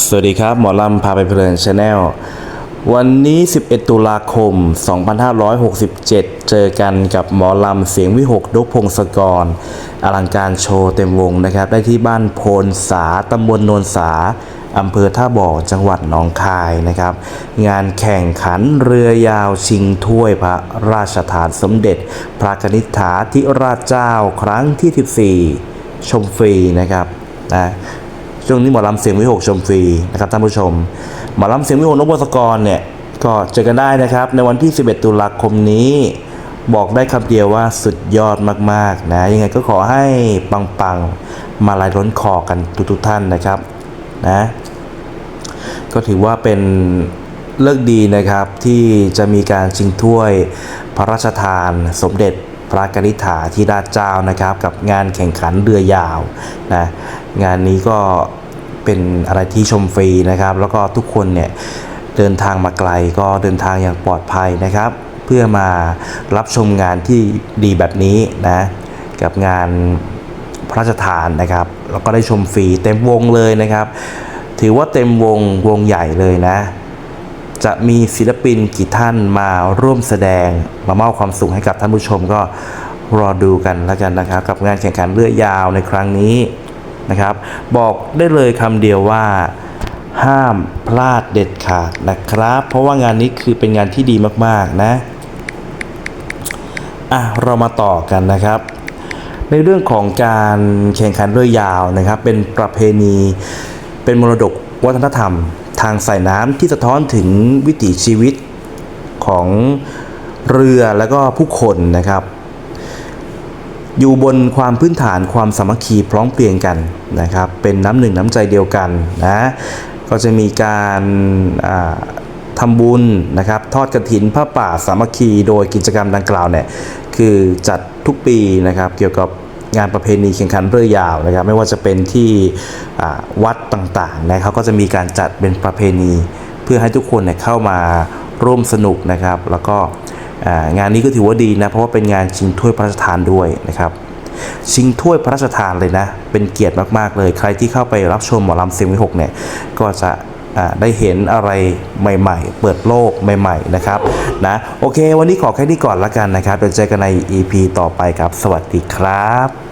สวัสดีครับหมอลำพาไปเพลินชาแนลวันนี้ 11 ตุลาคม 2567 เจอกันกับหมอลำเสียงวิหกดกพงศกร อลังการโชว์เต็มวงนะครับ ได้ที่บ้านโพนสาตำบลโนนสาอำเภอท่าบ่อจังหวัดหนองคายนะครับ งานแข่งขันเรือยาวชิงถ้วยพระราชทานสมเด็จ พระกนิษฐาธิราชเจ้าครั้งที่ 14 ชมฟรีนะครับนะ ช่วงนี้หมอลำเสียงวิหกชมฟรีนะครับท่านผู้ชม หมอลำเสียงวิหกนกบสกรเนี่ยก็เจอกันได้นะครับ ในวันที่ 11 ตุลาคมนี้ บอกได้คำเดียวว่าสุดยอดมากๆนะยังไงก็ขอให้ปังๆ มาลายล้นคอกันทุกๆท่านนะครับนะก็ถือว่าเป็นเลิกดีนะครับที่จะมีการชิงถ้วยพระราชทานสมเด็จพระกนิษฐาธิราชเจ้านะครับ กับงานแข่งขันเรือยาวนะงานนี้ก็ เป็นอะไรที่ชมฟรีนะครับ แล้วก็ทุกคนเนี่ยเดินทางมาไกลก็เดินทางอย่างปลอดภัยนะครับ เพื่อมารับชมงานที่ดีแบบนี้นะกับงานพระราชทานนะครับ แล้วก็ได้ชมฟรีเต็มวงเลยนะครับ ถือว่าเต็มวงวงใหญ่เลยนะ จะมีศิลปินกี่ท่านมาร่วมแสดงมาเมอบความสุขให้กับท่านผู้ชมก็รอดูกันแล้วกันนะครับ กับงานแข่งขันเรือยยาวในครั้งนี้ นะครับ บอกได้เลยคำเดียวว่าห้ามพลาดเด็ดขาดนะครับ เพราะว่างานนี้คือเป็นงานที่ดีมากๆนะอะเรามาต่อกันนะครับ ในเรื่องของการแข่งขันเรือยาวนะครับ เป็นประเพณี เป็นมรดกวัฒนธรรม ทางสายน้ำที่สะท้อนถึงวิถีชีวิตของเรือแล้วก็ผู้คนนะครับ อยู่บนความพื้นฐานความสามัคคีพร้อมเพรียงกันนะครับ เป็นน้ำหนึ่งน้ำใจเดียวกันนะก็จะมีการอ่าทำบุญนะครับ ทอดกระถินผ้าป่าสามัคคีโดยกิจกรรมดังกล่าวเนี่ยคือจัดทุกปีนะครับเกี่ยวกับงานประเพณีแข่งขันเรือยาวนะครับ ไม่ว่าจะเป็นที่วัดต่างๆนะเขาก็จะมีการจัดเป็นประเพณี เพื่อให้ทุกคนเนี่ยเข้ามาร่วมสนุกนะครับ แล้วก็ งานนี้ก็ถือว่าดีนะ เพราะว่าเป็นงานชิงถ้วยพระราชทานด้วยนะครับ ชิงถ้วยพระราชทานเลยนะ เป็นเกียรติมากๆเลย ใครที่เข้าไปรับชมหมอลำเสียงวิหกเนี่ยก็จะได้เห็นอะไรใหม่ๆ เปิดโลกใหม่ๆนะครับนะโอเค วันนี้ขอแค่นี้ก่อนละกันนะครับเดี๋ยวเจอกันใน EP ต่อไปครับ สวัสดีครับ